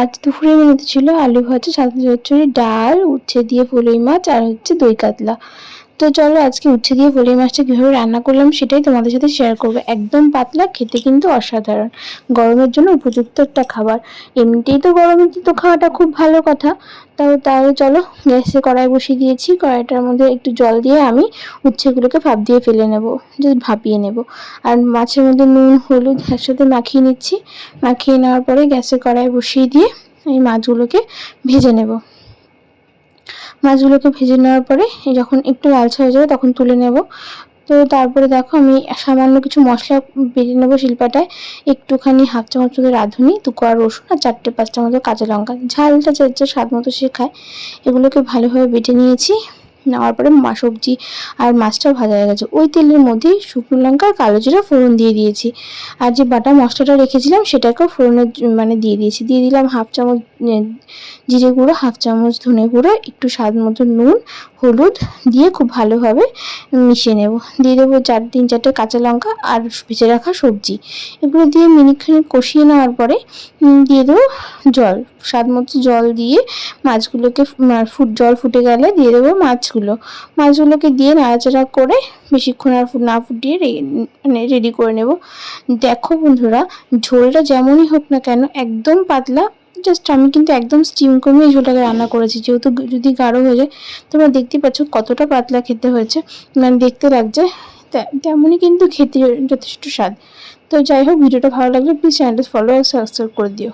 আজ দুপুরের মেনুতে ছিল আলু ভাজা সাদা চচ্চড়ি, ডাল, উচ্ছে দিয়ে ফুলই মাছ আর হচ্ছে দই কাতলা। তো চলো আজকে উচ্ছে দিয়ে ফুলই মাছটা কীভাবে রান্না করলাম সেটাই তোমাদের সাথে শেয়ার করব। একদম পাতলা, খেতে কিন্তু অসাধারণ। গরমের জন্য উপযুক্ত একটা খাবার। এমনিতেই তো গরমে তো খাওয়াটা খুব ভালো কথা। তাও তাহলে চলো, গ্যাসে কড়াই বসিয়ে দিয়েছি। কড়াইটার মধ্যে একটু জল দিয়ে আমি উচ্ছেগুলোকে ভাপ দিয়ে ফেলে নেব যদি ভাপিয়ে নেব। আর মাছের মধ্যে নুন, হলুদ একসাথে মাখিয়ে নিচ্ছি। মাখিয়ে নেওয়ার পরে গ্যাসে কড়াই বসিয়ে দিয়ে এই মাছগুলোকে ভেজে নেব। মাছগুলোকে ভেজে নেওয়ার পরে যখন একটু লালচে হয়ে যাবে তখন তুলে নেব। তো তারপরে দেখো আমি সামান্য কিছু মশলা বেটে নেব শিল্পাটায়। একটুখানি হাফ চামচ মতো রাঁধুনি, দু কোয়া রসুন আর চারটে পাঁচটা মতো কাঁচা লঙ্কা। ঝালটা যে স্বাদ মতো সে খায়, এগুলোকে ভালোভাবে বেটে নিয়েছি। নেওয়ার পরে সবজি আর মাছটা ভাজা হয়ে গেছে। ওই তেলের মধ্যেই শুকনো লঙ্কা আর কালো জিরা ফোড়ন দিয়ে দিয়েছি। আর যে বাটা মশলাটা রেখেছিলাম সেটাকেও ফোড়নের মানে দিয়ে দিয়েছি। দিয়ে দিলাম হাফ চামচ জিরে গুঁড়ো, হাফ চামচ ধনে গুঁড়ো, একটু স্বাদ মতো নুন, হলুদ দিয়ে খুব ভালোভাবে মিশিয়ে নেব। দিয়ে দেবো চার, তিন চারটে কাঁচা লঙ্কা আর ভেজে রাখা সবজি। এগুলো দিয়ে মিনিটখানিক কষিয়ে নেওয়ার পরে দিয়ে দেবো জল। স্বাদ মতো জল দিয়ে মাছগুলোকে ফুট জল ফুটে গেলে দিয়ে দেবো মাছগুলো। মাছগুলোকে দিয়ে নাড়াচাড়া করে বেশিক্ষণ আর না ফুটিয়ে মানে রেডি করে নেব। দেখো বন্ধুরা, ঝোলটা যেমনই হোক না কেন একদম পাতলা। জাস্ট আমি কিন্তু একদম স্টিম কমিয়ে ঝোলটাকে রান্না করেছি। যেহেতু যদি গাঢ় হয়ে যায়, তোমরা দেখতে পাচ্ছ কতটা পাতলা খেতে হয়েছে। মানে দেখতে লাগছে তেমনই কিন্তু খেতে যথেষ্ট স্বাদ। তো যাই হোক, ভিডিওটা ভালো লাগলে প্লিজ চ্যানেলটা ফলো আর সাবস্ক্রাইব করে দিও।